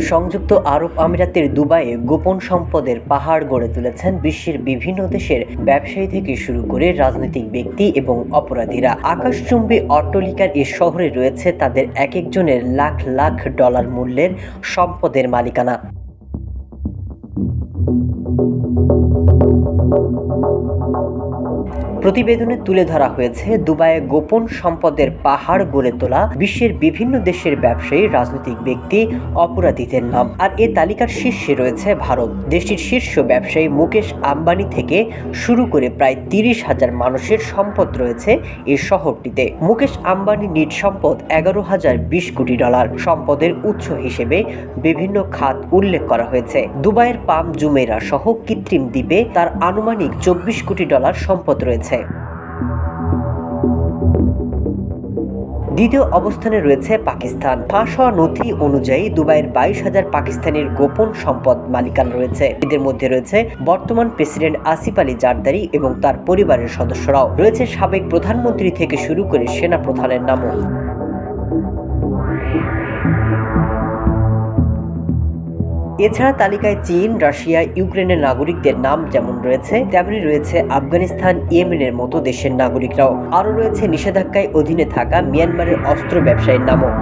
সংযুক্ত আরব আমিরাতের দুবাইয়ে গোপন সম্পদের পাহাড় গড়ে তুলেছেন বিশ্বের বিভিন্ন দেশের ব্যবসায়ী থেকে শুরু করে রাজনৈতিক ব্যক্তি এবং অপরাধীরা। আকাশচুম্বী অট্টলিকার এ শহরে রয়েছে তাদের এক একজনের লাখ লাখ ডলার মূল্যের সম্পদের মালিকানা। প্রতিবেদনে তুলে ধরা হয়েছে, দুবাইয়ে গোপন সম্পদের পাহাড় গড়ে তোলা বিশ্বের বিভিন্ন দেশের ব্যবসায়ী, রাজনৈতিক ব্যক্তি, অপরাধীদের নাম। আর এ তালিকার শীর্ষে রয়েছে ভারত। দেশটির শীর্ষ ব্যবসায়ী মুকেশ আম্বানি থেকে শুরু করে প্রায় তিরিশ হাজার মানুষের সম্পদ রয়েছে এই শহরটিতে। মুকেশ আম্বানি নিট সম্পদ এগারো হাজার বিশ কোটি ডলার। সম্পদের উৎস হিসেবে বিভিন্ন খাত উল্লেখ করা হয়েছে। দুবাইয়ের পাম জুমেরা সহ কৃত্রিম দ্বীপে তার আনুমানিক চব্বিশ কোটি ডলার সম্পদ রয়েছে। দ্বিতীয় অবস্থানে রয়েছে পাকিস্তান। ফাঁস হওয়া নথি অনুযায়ী দুবাইয়ের বাইশ হাজার পাকিস্তানের গোপন সম্পদ মালিকানা রয়েছে। এদের মধ্যে রয়েছে বর্তমান প্রেসিডেন্ট আসিফ আলী জারদারি এবং তার পরিবারের সদস্যরাও। রয়েছে সাবেক প্রধানমন্ত্রী থেকে শুরু করে সেনা প্রধানের নামও। এছাড়া তালিকায় চীন, রাশিয়া, ইউক্রেনের নাগরিকদের নাম যেমন রয়েছে তেমনি রয়েছে আফগানিস্তান, ইয়েমেনের মতো দেশের নাগরিকরাও আরও রয়েছে নিষেধাজ্ঞায় অধীনে থাকা মিয়ানমারের অস্ত্র ব্যবসায়ীর নামও